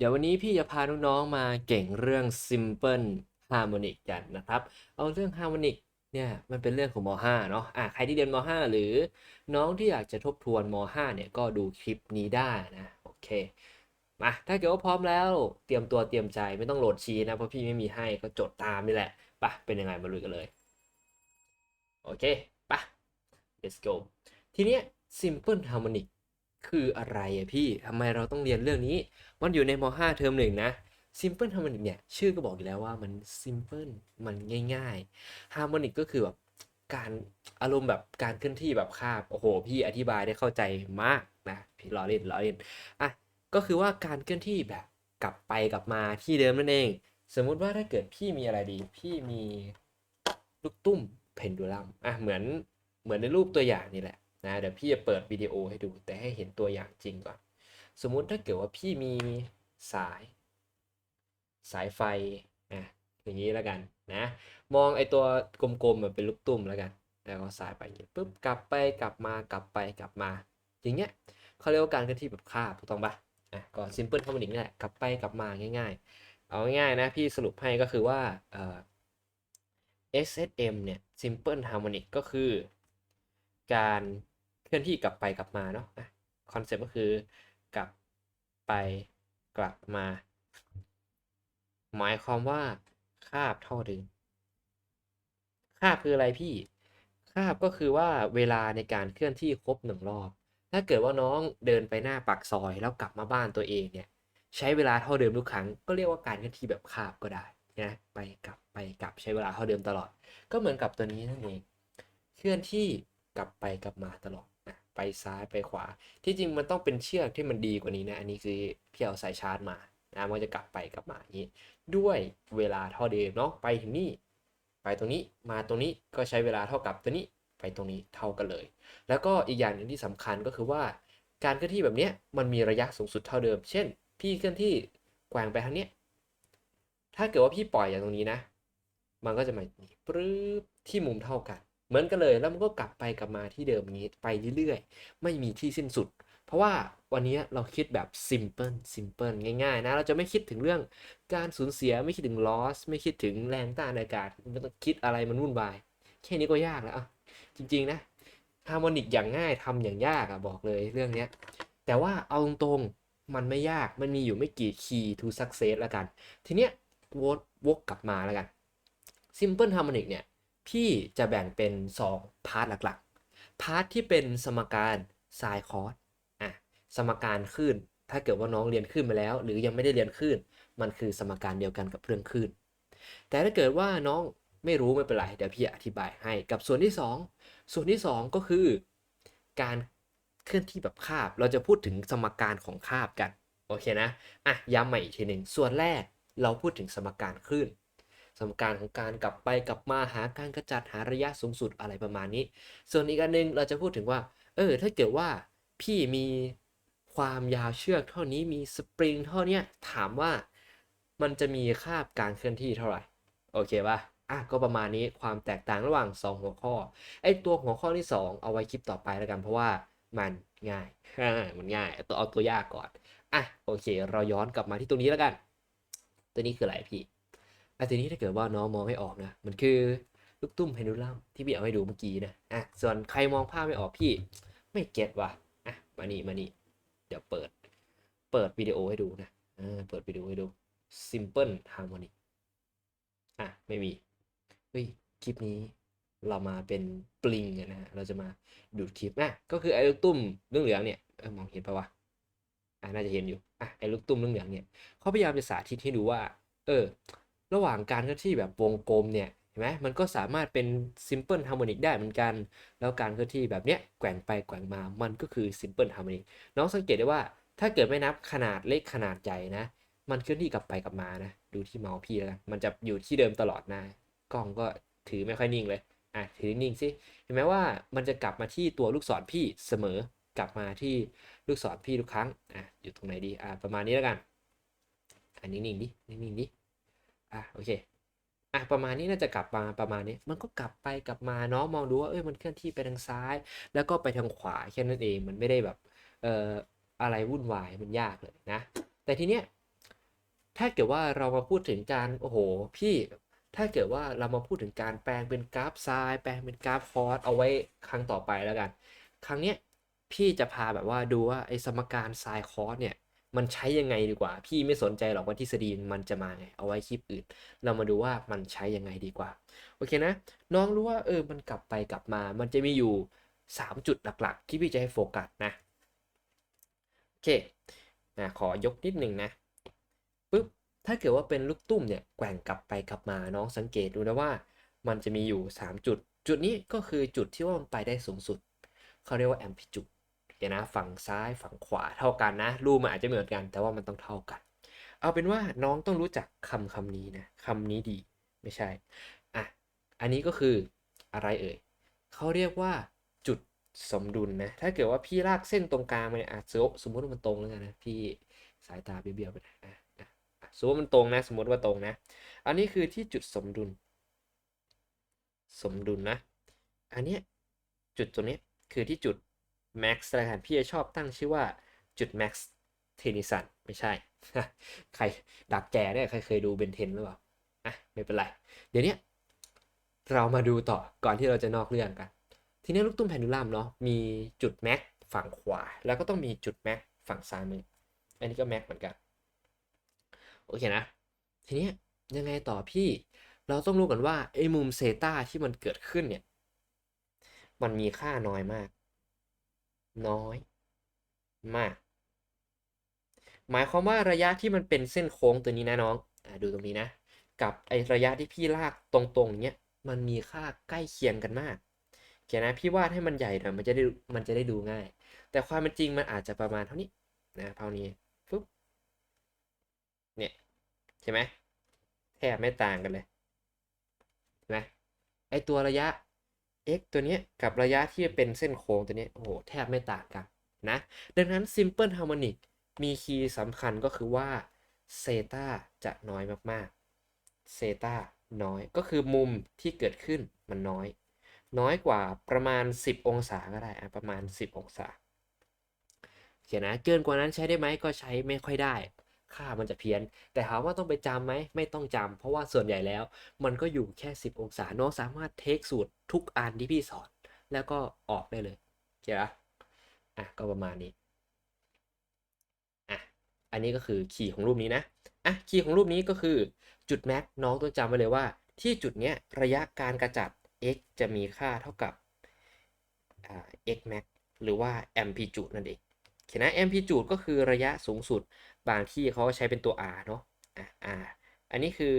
เดี๋ยววันนี้พี่จะพาน้องๆมาเก่งเรื่อง simple harmonic กันนะครับ เอาเรื่อง harmonic เนี่ยมันเป็นเรื่องของม .5 เนาะอะใครที่เรียนม .5 หรือน้องที่อยากจะทบทวนม .5 เนี่ยก็ดูคลิปนี้ได้นะ โอเคมาถ้าเกิดว่าพร้อมแล้วเตรียมตัวเตรียมใจไม่ต้องโหลดชีนะ เพราะพี่ไม่มีให้ก็จดตามนี่แหละปะเป็นยังไงมาลุยกันเลย โอเคปะ let's go ทีเนี้ย simple harmonic คืออะไรอะพี่ทำไมเราต้องเรียนเรื่องนี้ มันอยู่ในม .5 เทอมหนึ่งนะ simple harmonic เนี่ย ชื่อก็บอกอยู่แล้วว่ามัน simple มันง่ายๆ harmonic ก็คือแบบการอารมณ์แบบการเคลื่อนที่แบบคาบ โอ้โห พี่อธิบายได้เข้าใจมากนะพี่ล้อเล่นล้อเล่นอะก็คือว่าการเคลื่อนที่แบบกลับไปกลับมาที่เดิมนั่นเอง สมมุติว่าถ้าเกิดพี่มีอะไรดี พี่มีลูกตุ้มเพนดูลัมอะเหมือนเหมือนในรูปตัวอย่างนี่แหละ นะเดี๋ยวพี่จะเปิดวิดีโอให้ดูแต่ให้เห็นตัวอย่างจริงก่อน สมมุติถ้าเกิดว่าพี่มีสาย สายไฟอะอย่างนี้แล้วกันนะ มองไอตัวกลมๆแบบเป็นลูกตุ้มแล้วกัน แล้วก็สายไปอย่างนี้ปุ๊บกลับไปกลับมากลับไปกลับมา อย่างเงี้ยเขาเรียกว่าการเคลื่อนที่แบบคาบถูกต้องปะอะก็ simple harmonic นี่แหละกลับไปกลับมาง่าย ๆ เอาง่ายๆนะพี่สรุปให้ก็คือว่าเอ่อ SSM เนี่ย simple harmonic ก็คือการ เคลื่อนที่กลับไปกลับมาเนาะคอนเซ็ปต์ก็คือกลับไปกลับมา หมายความว่าคาบเท่าเดิมคาบคืออะไรพี่คาบก็คือว่าเวลาในการเคลื่อนที่ครบหนึ่งรอบ ถ้าเกิดว่าน้องเดินไปหน้าปากซอยแล้วกลับมาบ้านตัวเองเนี่ย ใช้เวลาเท่าเดิมทุกครั้ง ก็เรียกว่าการเคลื่อนที่แบบคาบก็ได้นะไปกลับไปกลับใช้เวลาเท่าเดิมตลอด ก็เหมือนกับตัวนี้นั่นเอง เคลื่อนที่กลับไปกลับมาตลอด ไปซ้ายไปขวา ที่จริงมันต้องเป็นเชือกที่มันดีกว่านี้นะ อันนี้คือพี่เอาสายชาร์จมานะมันจะกลับไปกลับมาอย่างนี้ ด้วยเวลาเท่าเดิมเนาะไปถึงนี่ไปตรงนี้มาตรงนี้ก็ใช้เวลาเท่ากับตัวนี้ไปตรงนี้เท่ากันเลย แล้วก็อีกอย่างหนึ่งที่สำคัญก็คือว่า การเคลื่อนที่แบบนี้มันมีระยะสูงสุดเท่าเดิม เช่น พี่เคลื่อนที่แกว่งไปทางนี้ถ้าเกิดว่าพี่ปล่อยอย่างตรงนี้นะ มันก็จะมาปรื๊บที่มุมเท่ากัน เหมือนกันเลยแล้วมันก็กลับไปกลับมาที่เดิมนี้ไปเรื่อยๆ ไม่มีที่สิ้นสุด เพราะว่าวันนี้เราคิดแบบ simple simple ง่ายๆนะ เราจะไม่คิดถึงเรื่องการสูญเสียไม่คิดถึง loss ไม่คิดถึงแรงต้านอากาศไม่ต้องคิดอะไรมันวุ่นวาย แค่นี้ก็ยากแล้วอะจริงๆนะฮาร์โมนิกอย่างง่ายทำอย่างยากอะบอกเลยเรื่องเนี้ยแต่ว่าเอาตรงๆมันไม่ยากมันมีอยู่ไม่กี่ key to success แล้วกัน ทีเนี้ยวกวกกลับมาแล้วกัน simple harmonic เนี่ย พี่จะแบ่งเป็น 2 พาร์ทหลักๆ พาร์ทที่เป็นสมการไซคอสอะสมการคลื่น ถ้าเกิดว่าน้องเรียนคลื่นมาแล้ว หรือยังไม่ได้เรียนคลื่น มันคือสมการเดียวกันกับเรื่องคลื่น แต่ถ้าเกิดว่าน้องไม่รู้ไม่เป็นไร เดี๋ยวพี่อธิบายให้ กับส่วนที่ 2 ส่วนที่ 2 ก็คือ การเคลื่อนที่แบบคาบ เราจะพูดถึงสมการของคาบกัน โอเคนะ อะย้ำใหม่อีกทีหนึ่งส่วนแรกเราพูดถึงสมการคลื่น สมการของการกลับไปกลับมาหาการกระจัดหาระยะสูงสุดอะไรประมาณนี้ ส่วนอีกอันหนึงเราจะพูดถึงว่า เออ ถ้าเกิดว่าพี่มีความยาวเชือกเท่านี้มีสปริงเท่านี้ถามว่ามันจะมีคาบการเคลื่อนที่เท่าไหร่โอเคป่ะอะก็ประมาณนี้ความแตกต่างระหว่าง 2 หัวข้อไอ้ตัวหัวข้อที่ 2 เอาไว้คลิปต่อไปแล้วกันเพราะว่ามันง่ายมันง่ายตัวเอาตัวยากก่อนอะโอเค เราย้อนกลับมาที่ตรงนี้แล้วกัน ตัวนี้คืออะไรพี่ อะทีนี้ถ้าเกิดว่าน้องมองไม่ออกนะ มันคือลูกตุ้มเพนดูลัมที่พี่เอาให้ดูเมื่อกี้นะ อะ ส่วนใครมองภาพไม่ออกพี่ ไม่เก็ตว่ะ อะ มานี่ มานี่ เดี๋ยวเปิด เปิดวิดีโอให้ดูนะอ่าเปิดวิดีโอให้ดู simple harmonic อะ ไม่มี เฮ้ย คลิปนี้เรามาเป็นปลิงนะฮะ เราจะมาดูดคลิปนะก็คือไอ้ลูกตุ้มเรื่องเหลืองเนี่ยเออมองเห็นปะวะ อ่าน่าจะเห็นอยู่ อะ ไอ้ลูกตุ้มเรื่องเหลืองเนี่ยเขาพยายามจะสาธิตให้ดูว่า เออ ระหว่างการเคลื่อนที่แบบวงกลมเนี่ยเห็นไหมมันก็สามารถเป็น simple harmonic ได้เหมือนกัน แล้วการเคลื่อนที่แบบเนี้ยแกว่งไปแกว่งมามันก็คือ simple harmonic น้องสังเกตได้ว่าถ้าเกิดไม่นับขนาดเล็กขนาดใหญ่นะ มันเคลื่อนที่กลับไปกลับมานะดูที่เมาส์พี่แล้วกันมันจะอยู่ที่เดิมตลอดนะกล้องก็ถือไม่ค่อยนิ่งเลยอะถือนิ่งสิเห็นไหมว่ามันจะกลับมาที่ตัวลูกศรพี่เสมอกลับมาที่ลูกศรพี่ทุกครั้งอะอยู่ตรงไหนดีอะประมาณนี้แล้วกันอะนิ่งๆดินิ่งๆดิ อะโอเคอะประมาณนี้น่าจะกลับมาประมาณนี้ มันก็กลับไปกลับมาน้องมองดูว่าเอ้ยมันเคลื่อนที่ไปทางซ้าย แล้วก็ไปทางขวาแค่นั้นเองมันไม่ได้แบบเอ่ออะไรวุ่นวายมันยากเลยนะ แต่ทีเนี้ยถ้าเกิดว่าเรามาพูดถึงการโอ้โหพี่ถ้าเกิดว่าเรามาพูดถึงการแปลงเป็นกราฟไซน์แปลงเป็นกราฟคอร์สเอาไว้ครั้งต่อไปแล้วกัน ครั้งเนี้ยพี่จะพาแบบว่าดูว่าไอ้สมการไซน์คอร์สเนี่ย มันใช้ยังไงดีกว่า พี่ไม่สนใจหรอกว่าทฤษฎีมันจะมาไง เอาไว้คลิปอื่น เรามาดูว่ามันใช้ยังไงดีกว่า โอเคนะ น้องรู้ว่าเออมันกลับไปกลับมา มันจะมีอยู่ 3 จุดหลักๆ ที่พี่จะให้โฟกัสนะโอเคนะขอยกนิดหนึ่งนะปึ๊บถ้าเกิดว่าเป็นลูกตุ้มเนี่ยแกว่งกลับไปกลับมาน้องสังเกตดูนะว่า มันจะมีอยู่ 3 จุด จุดนี้ก็คือจุดที่ว่ามันไปได้สูงสุดเขาเรียกว่าแอมพลิจูด เดี๋ยวนะฝั่งซ้ายฝั่งขวาเท่ากันนะรูปมันอาจจะเหมือนกัน แต่ว่ามันต้องเท่ากัน เอาเป็นว่าน้องต้องรู้จักคำคำนี้นะคำนี้ดีไม่ใช่อะอันนี้ก็คืออะไรเอ่ยเขาเรียกว่าจุดสมดุลนะถ้าเกิดว่าพี่ลากเส้นตรงกลางมาเนี่ยอะสมมติว่ามันตรงแล้วกันนะพี่สายตาเบี้ยวๆไปนะอะสมมติว่ามันตรงนะ สมมติว่าตรงนะ อันนี้คือที่จุดสมดุล สมดุลนะ อันเนี้ยจุดตรงนี้คือที่จุด max แล้วกันพี่จะชอบตั้งชื่อว่าจุด max เทนิสันไม่ใช่ ใครดักแจเนี่ยใครเคยดูเบนเทนหรือเปล่าอะไม่เป็นไร เดี๋ยวนี้เรามาดูต่อก่อนที่เราจะนอกเรื่องกัน ทีนี้ลูกตุ้มแพนดูลัมเนาะมีจุดแม็กฝั่งขวา แล้วก็ต้องมีจุดแม็กฝั่งซ้ายมืออันนี้ก็แม็กเหมือนกัน โอเคนะ ทีนี้ยังไงต่อพี่เราต้องรู้กันว่าไอ้มุมเซตาที่มันเกิดขึ้นเนี่ย มันมีค่าน้อยมาก น้อยมาก หมายความว่าระยะที่มันเป็นเส้นโค้งตัวนี้นะน้องอดูตรงนี้นะ กับไอระยะที่พี่ลากตรงๆเนี้ยมันมีค่าใกล้เคียงกันมากเขียนนะพี่วาดให้มันใหญ่หน่อยมันจะได้มันจะได้ดูง่าย แต่ความเป็นจริงมันอาจจะประมาณเท่านี้นะเท่านี้ปุ๊บเนี่ยใช่ไหมแทบไม่ต่างกันเลยเห็นไหมไอตัวระยะ x ตัวนี้กับระยะที่เป็นเส้นโค้งตัวนี้โอ้โหแทบไม่ต่างกันนะ ดังนั้น simple harmonic มีคีย์สำคัญก็คือว่าเซตาจะน้อยมากๆเซตาน้อยก็คือมุมที่เกิดขึ้นมันน้อย น้อยกว่าประมาณ 10 องศาก็ได้ประมาณ 10 องศาโอเคนะเกินกว่านั้นใช้ได้ไหมก็ใช้ไม่ค่อยได้ ค่ามันจะเพี้ยน แต่ถามว่าต้องไปจำไหมไม่ต้องจำเพราะว่าส่วนใหญ่แล้ว มันก็อยู่แค่ 10 องศาน้องสามารถเทคสูตรทุกอันที่พี่สอน แล้วก็ออกได้เลยเข้าใจปะอะก็ประมาณนี้อะอันนี้ก็คือคีย์ของรูปนี้นะอะคีย์ของรูปนี้ก็คือจุดแม็กน้องต้องจำไว้เลยว่า ที่จุดเนี้ยระยะการกระจัด x จะมีค่าเท่ากับอ่า x max หรือว่า amplitude นั่นเองเขียนนะ amplitude ก็คือระยะสูงสุด บางที่เขาใช้เป็นตัว r เนาะอะ r อันนี้คือ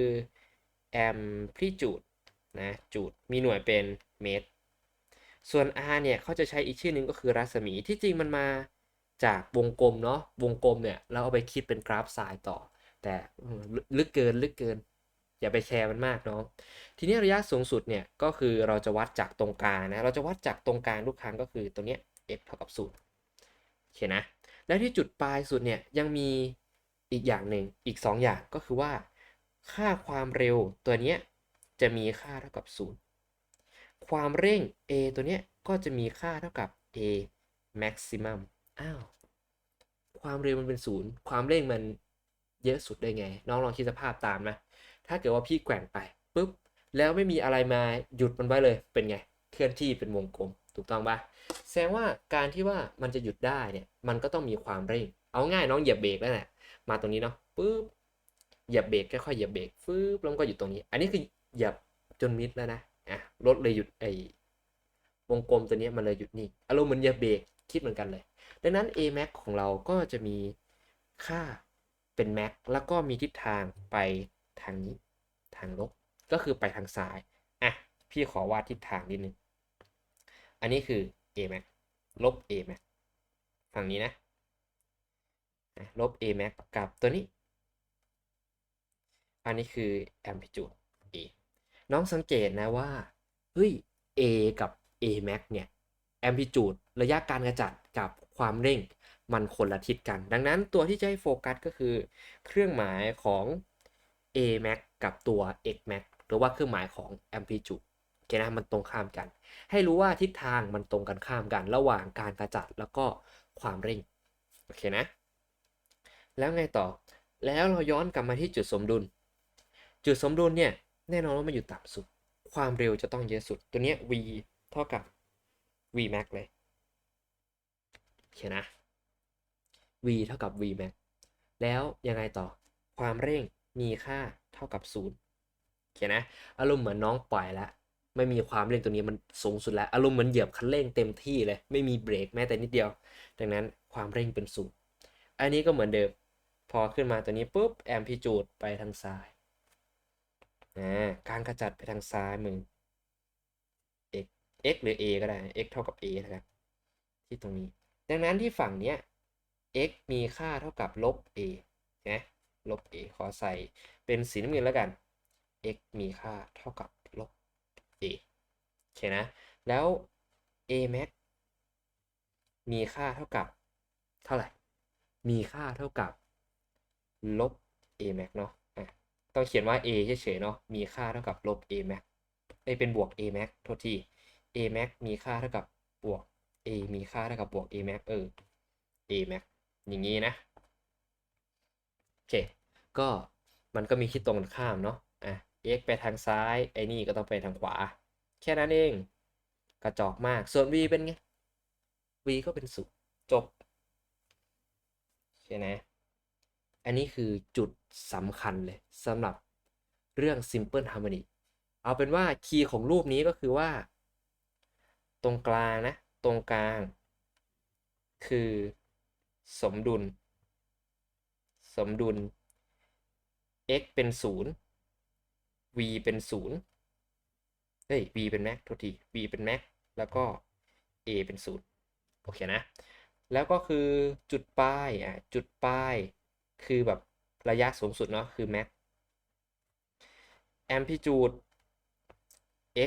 amplitude นะจูดมีหน่วยเป็นเมตร ส่วน r เนี่ยเขาจะใช้อีกชื่อนึงก็คือรัศมีที่จริงมันมาจากวงกลมเนาะวงกลมเนี่ยเราเอาไปคิดเป็นกราฟไซน์ต่อ แต่ลึกเกินลึกเกิน อย่าไปแชร์มันมากเนาะทีนี้ระยะสูงสุดเนี่ยก็คือเราจะวัดจากตรงกลางนะเราจะวัดจากตรงกลางทุกครั้งก็คือตรงเนี้ย f เท่ากับ0โอเคนะ แล้วที่จุดปลายสุดเนี่ยยังมี อีกอย่างหนึ่งอีก 2 อย่างก็คือว่า ค่าความเร็วตัวเนี้ยจะมีค่าเท่ากับ 0 ความเร่ง a ตัวเนี้ยก็จะมีค่าเท่ากับ a maximum อ้าวความเร็วมันเป็นศูนย์ความเร่งมันเยอะสุดได้ไง น้องลองคิดสภาพตามนะ ถ้าเกิดว่าพี่แกว่งไปปุ๊บ แล้วไม่มีอะไรมาหยุดมันไว้เลย เป็นไง เคลื่อนที่เป็นวงกลม ถูกต้องปะแสดงว่าการที่ว่ามันจะหยุดได้เนี่ย มันก็ต้องมีความเร่ง เอาง่ายน้องเหยียบเบรกแล้วแหละ มาตรงนี้เนาะปุ๊บเหยียบเบรกค่อยๆเหยียบเบรกฟึบแล้วก็หยุดตรงนี้ อันนี้คือเหยียบจนมิดแล้วนะอะรถเลยหยุดไอ้วงกลมตัวนี้มันเลยหยุดนิ่งอารมณ์เหมือนเหยียบเบรกคิดเหมือนกันเลย ดังนั้น a max ของเราก็จะมีค่าเป็น max แล้วก็มีทิศทางไปทางนี้ ทางลบก็คือไปทางซ้ายอะพี่ขอวาดทิศทางนิดนึงอันนี้คือ a max ลบ a max ฝั่งนี้นะ ลบ a max กับตัวนี้ อันนี้คือ amplitude a น้องสังเกตนะว่า เฮ้ย a กับ a max เนี่ย amplitude ระยะการกระจัดกับความเร่งมันคนละทิศกัน ดังนั้นตัวที่จะให้โฟกัสก็คือ เครื่องหมายของ a max กับตัว x max หรือว่าเครื่องหมายของ amplitude โอเคนะมันตรงข้ามกัน ให้รู้ว่าทิศทางมันตรงกันข้ามกัน ระหว่างการกระจัดแล้วก็ความเร่ง โอเคนะ แล้วไงต่อ แล้วเราย้อนกลับมาที่จุดสมดุล จุดสมดุลเนี่ยแน่นอนว่ามันอยู่ต่ำสุด ความเร็วจะต้องเยอะสุด ตัวเนี้ย v เท่ากับ v max เลยโอเคนนะ v เท่ากับ v max แล้วยังไงต่อ ความเร่งมีค่าเท่ากับ0โอเคนะ อารมณ์เหมือนน้องปล่อยแล้วไม่มีความเร่งตัวนี้มันสูงสุดแล้ว อารมณ์เหมือนเหยียบคันเร่งเต็มที่เลย ไม่มีเบรกแม้แต่นิดเดียว ดังนั้นความเร่งเป็นศูนย์อันนี้ก็เหมือนเดิม พอขึ้นมาตัวนี้ปุ๊บแอมพลิจูดไปทางซ้ายการกระจัดไปทางซ้ายมึง x x หรือ a ก็ได้ x เท่ากับ a นะครับ ที่ตรงนี้ ดังนั้นที่ฝั่งเนี้ย x มีค่าเท่ากับลบ a นะลบ a ขอใส่เป็นสีน้ำเงินแล้วกัน x มีค่าเท่ากับลบ a โอเคนะ แล้ว a max มีค่าเท่ากับเท่าไหร่ มีค่าเท่ากับ ลบ a max เนาะอะต้องเขียนว่า a เฉยๆเนาะมีค่าเท่ากับลบ a max เอ้เป็นบวก a max โทษที a max มีค่าเท่ากับบวก a มีค่าเท่ากับบวก a max เออ a max อย่างนี้นะโอเคก็มันก็มีคิดตรงกันข้ามเนาะอะ x ไปทางซ้ายไอ้นี่ก็ต้องไปทางขวา แค่นั้นเองกระจอกมากส่วน v เป็นไง v ก็เป็นศูนย์จบใช่ไหม อันนี้คือจุดสำคัญเลยสำหรับเรื่อง simple harmony เอาเป็นว่าคีย์ของรูปนี้ก็คือว่า ตรงกลางนะ ตรงกลาง คือสมดุล สมดุล x เป็นศูนย์ v เป็นศูนย์เฮ้ย v เป็น max โทษที v เป็น max แล้วก็ a เป็นศูนย์โอเคนะ แล้วก็คือจุดปลายอะจุดปลาย คือแบบระยะสูงสุดเนาะคือ max amplitude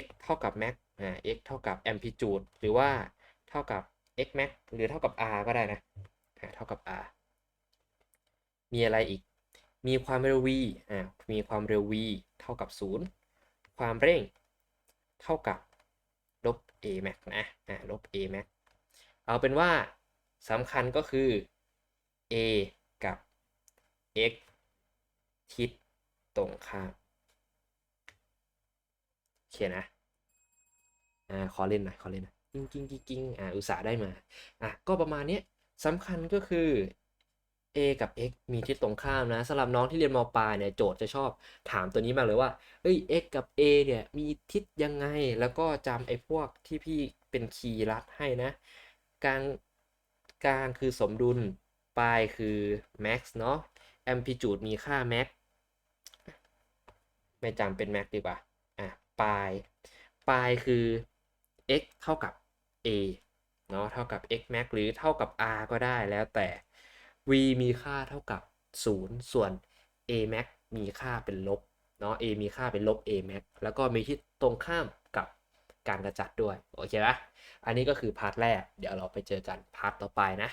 x เท่ากับ max อ่า x เท่ากับ amplitude หรือว่าเท่ากับ x max หรือเท่ากับ r ก็ได้นะอ่าเท่ากับ r มีอะไรอีก มีความเร็ว v อ่า มีความเร็ว v เท่ากับ 0 ความเร่ง เท่ากับลบ a max นะอ่าลบ a max เอาเป็นว่าสำคัญก็คือ a x ทิศตรงข้ามโอเคนะอ่าขอเล่นหน่อยขอเล่นหน่อยกิ้งกิ้งกิ้งกิ้งอ่าอุตสาห์ได้มาอะก็ประมาณนี้สำคัญก็คือ a กับ x มีทิศตรงข้ามนะสำหรับน้องที่เรียนมปลายเนี่ยโจทย์จะชอบถามตัวนี้มากเลยว่าเอ้ย x กับ a เนี่ยมีทิศยังไง แล้วก็จำไอ้พวกที่พี่เป็นคีย์รัดให้นะกลางกลางคือสมดุลปลายคือ max เนาะ amplitude มีค่า max ไม่จำเป็น max ดีกว่าอะปลายปลายคือ x เท่ากับ a เนาะเท่ากับ x max หรือเท่ากับ r ก็ได้แล้วแต่ v มีค่าเท่ากับ 0 ส่วน a max มีค่าเป็นลบเนาะ a มีค่าเป็นลบ a max แล้วก็มีที่ตรงข้ามกับการกระจัดด้วย โอเคปะอันนี้ก็คือพาร์ทแรก เดี๋ยวเราไปเจอกันพาร์ทต่อไปนะ